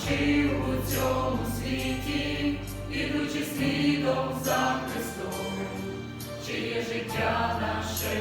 учив у цьому світі, ідучи слідом за Христом, чиє життя наше.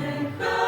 Amen.